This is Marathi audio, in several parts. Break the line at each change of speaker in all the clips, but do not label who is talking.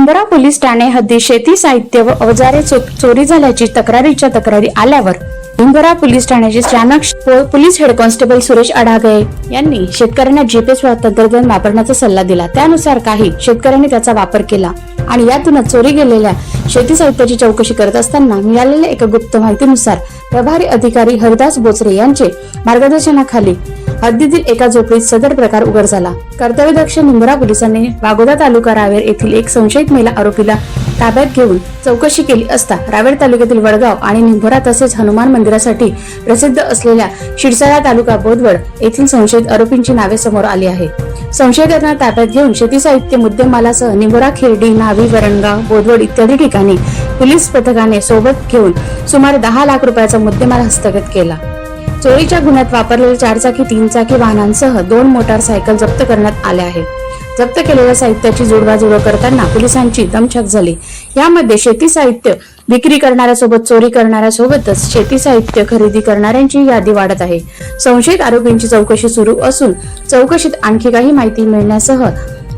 निंबोरा पोलीस ठाणे हद्दी शेती साहित्य व अवजारे चो- चोरी झाल्याची तक्रारीच्या तक्रारी आल्यावर निंबोरा पोलीस ठाण्याचे स्थानक police head constable Suresh Adagale यांनी शेतकऱ्यांना जीपीएस तंत्रज्ञान वापरण्याचा सल्ला दिला. त्यानुसार काही शेतकऱ्यांनी त्याचा वापर केला आणि यातूनच चोरी गेलेल्या शेती साहित्याची चौकशी करत असताना मिळालेल्या एका गुप्त माहितीनुसार प्रभारी अधिकारी हरिदास बोचरे यांचे मार्गदर्शनाखाली हद्दीतील एका झोपडीत सदर प्रकार उघड झाला. कर्तव्यदक्ष निंबरा पोलिसांनी वागोदा तालुका रावेर येथील एक संशयित महिला आरोपीला ताब्यात घेऊन चौकशी केली असता रावेर तालुक्यातील वडगाव आणि निंभोरा तसेच हनुमान मंदिरासाठी प्रसिद्ध असलेल्या शिरसाळा तालुका बोदवड येथील संशयित आरोपींची नावे समोर आली आहे. संशयितांना ताब्यात घेऊन शेती साहित्य मुद्देमालासह निंभोरा खेर्डी नावी वरणगाव बोदवड इत्यादी ठिकाणी पोलीस पथकाने सोबत घेऊन सुमारे दहा लाख रुपयाचा मुद्देमाल हस्तगत केला. चोरीच्या गुन्ह्यात वापरलेल्या चारचाकी तीन चाकी वाहनांसह दोन मोटारसायकल जप्त करण्यात आल्या आहेत. जप्त केलेल्या साहित्याची जुळवाजुळव करताना पोलिसांची दमछाक झाली. यामध्ये शेती साहित्य विक्री करणाऱ्यासोबत चोरी करणाऱ्यासोबतच शेती साहित्य खरेदी करणाऱ्यांची यादी वाढत आहे. संशयित आरोपींची चौकशी सुरू असून चौकशीत आणखी काही माहिती मिळण्यासह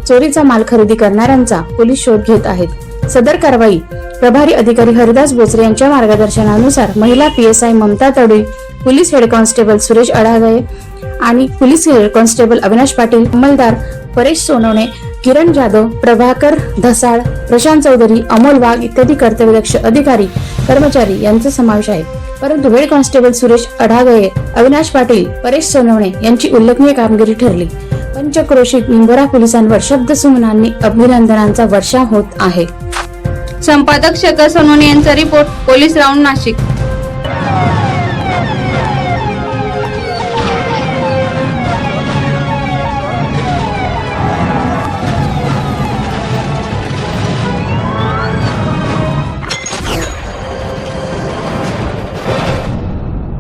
चोरीचा माल खरेदी करणाऱ्यांचा पोलीस शोध घेत आहेत. सदर कारवाई प्रभारी अधिकारी हरिदास बोचरे यांच्या मार्गदर्शनानुसार महिला PSI Mamata Tadvi police head constable Suresh Adagale आणि police head constable Avinash Patil अंमलदार Paresh Sonawane Kiran Jadhav Prabhakar Dhasal Prashant Chaudhari Amol Wagh इत्यादी कर्तव्यदक्ष अधिकारी कर्मचारी यांचा समावेश आहे. परंतु हेड कॉन्स्टेबल सुरेश अडागळे अविनाश पाटील परेश सोनवणे यांची उल्लेखनीय कामगिरी ठरली. पंचक्रोशीत निंबोरा पोलिसांवर शब्दसुमनांनी अभिनंदनांचा वर्षा होत आहे.
संपादक शेखर सोनवणे यांचा रिपोर्ट पोलीस राऊंड नाशिक.